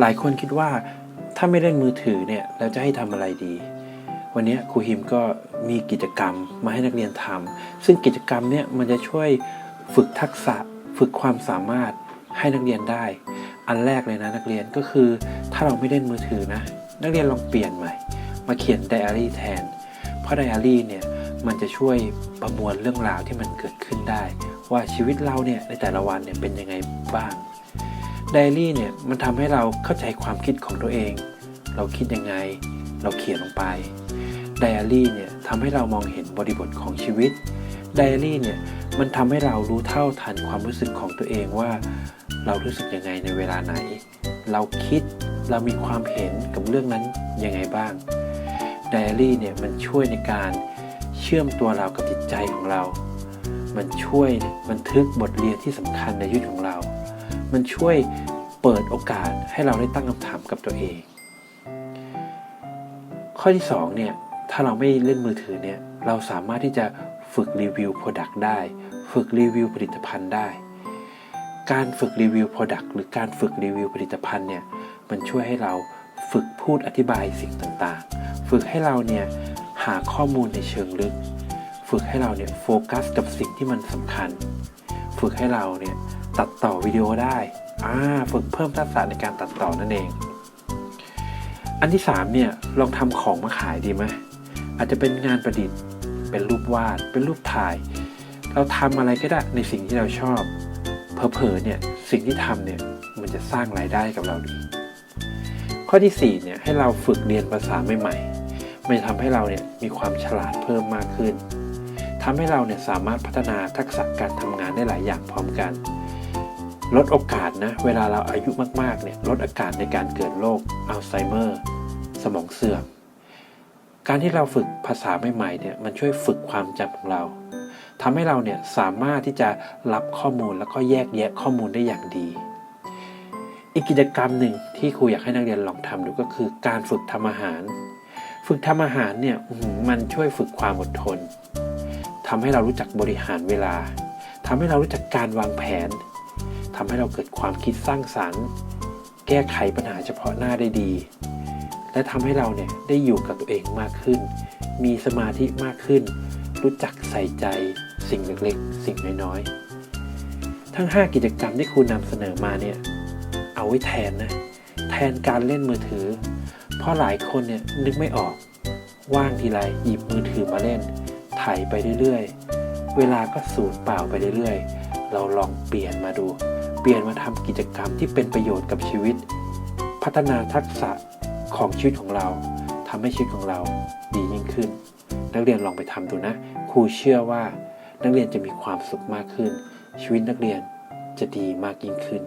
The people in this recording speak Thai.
หลายคนคิดว่าถ้าไม่เล่นมือถือเนี่ยแล้วจะให้ทำอะไรดี วันนี้ครูฮิมก็มีกิจกรรมมาให้นักเรียนทำซึ่งกิจกรรมเนี่ยมันจะช่วยฝึกทักษะฝึกความสามารถให้นักเรียนได้ อันแรกเลยนะนักเรียนก็คือถ้าเราไม่เล่นมือถือนะ นักเรียนลองเปลี่ยนใหม่ มาเขียนไดอารี่แทน เพราะไดอารี่เนี่ยมันจะช่วยประมวลเรื่องราวที่มันเกิดขึ้นได้ ว่าชีวิตเราเนี่ยในแต่ละวันเนี่ยเป็นยังไงบ้าง ไดอารี่เนี่ยมันทำให้เราเข้าใจความคิดของตัวเอง เราคิดยังไง เราเขียนลงไปไดอารี่เนี่ยทำให้เรามองเห็นบริบทของชีวิตไดอารี่เนี่ยมันทำให้เรารู้เท่าทันความรู้สึกของตัวเองว่า เรารู้สึกยังไงในเวลาไหน เราคิดเรามีความเห็นกับเรื่องนั้นยังไงบ้างไดอารี่เนี่ยมันช่วยในการเชื่อมตัวเรากับจิตใจของเรา มันช่วยบันทึกบทเรียนที่สำคัญในชีวิตของเรา มันช่วยเปิดโอกาสให้เราได้ตั้งคำถามกับตัวเอง ข้อที่2เนี่ยถ้าเราไม่เล่นมือถือเนี่ยเราสามารถที่จะฝึกรีวิว Product ได้ ฝึกรีวิวผลิตภัณฑ์ได้ การฝึกรีวิว Product หรือการฝึกรีวิวผลิตภัณฑ์เนี่ยมันช่วยให้เราฝึกพูดอธิบายสิ่งต่างๆ ฝึกให้เราเนี่ยหาข้อมูลในเชิงลึก ฝึกให้เราเนี่ยโฟกัสกับสิ่งที่มันสำคัญ ฝึกให้เราเนี่ยตัดต่อวิดีโอได้อ่าฝึกเพิ่มทักษะในการตัดต่อนั่นเอง อันที่3เนี่ยลองทำของมาขายดีไหมอาจจะเป็นงานประดิษฐ์ เป็นรูปวาด เป็นรูปถ่าย เราทำอะไรก็ได้ในสิ่งที่เราชอบเผลอๆเนี่ยสิ่งที่ทำเนี่ยมันจะสร้างรายได้กับเราดี ข้อที่4เนี่ยให้เราฝึกเรียนภาษาใหม่ๆมันจะทำให้เราเนี่ยมีความฉลาดเพิ่มมากขึ้น ทำให้เราเนี่ยสามารถพัฒนาทักษะการทำงานได้หลายอย่างพร้อมกัน ลดโอกาสนะ เวลาเราอายุมากๆเนี่ยลดโอกาสในการเกิดโรคอัลไซเมอร์ สมองเสื่อม การที่เราฝึกภาษาใหม่ๆเนี่ยมันช่วยฝึกความจำของเราทำให้เราเนี่ยสามารถที่จะรับข้อมูลแล้วก็แยกแยะข้อมูลได้อย่างดี อีกกิจกรรมหนึ่งที่ครูอยากให้นักเรียนลองทำดูก็คือการฝึกทำอาหาร ฝึกทำอาหารเนี่ยมันช่วยฝึกความอดทน ทำให้เรารู้จักบริหารเวลาทำให้เรารู้จักการวางแผนทำให้เราเกิดความคิดสร้างสรรค์ แก้ไขปัญหาเฉพาะหน้าได้ดี และทำให้เราเนี่ยได้อยู่กับตัวเองมากขึ้น มีสมาธิมากขึ้น รู้จักใส่ใจ สิ่งเล็กๆ สิ่งน้อยๆ ทั้ง 5 กิจกรรมที่ครูนำเสนอมาเนี่ยเอาไว้แทนนะแทนการเล่นมือถือ เพราะหลายคนเนี่ยนึกไม่ออกว่างทีไรหยิบมือถือมาเล่น ไถไปเรื่อยๆ เวลาก็สูญเปล่าไปเรื่อยๆ เราลองเปลี่ยนมาดู เปลี่ยนมาทำกิจกรรมที่เป็นประโยชน์กับชีวิต พัฒนาทักษะของชีวิตของเราทำให้ชีวิตของเราดียิ่งขึ้น นักเรียนลองไปทำดูนะ ครูเชื่อว่านักเรียนจะมีความสุขมากขึ้น ชีวิตนักเรียนจะดีมากยิ่งขึ้น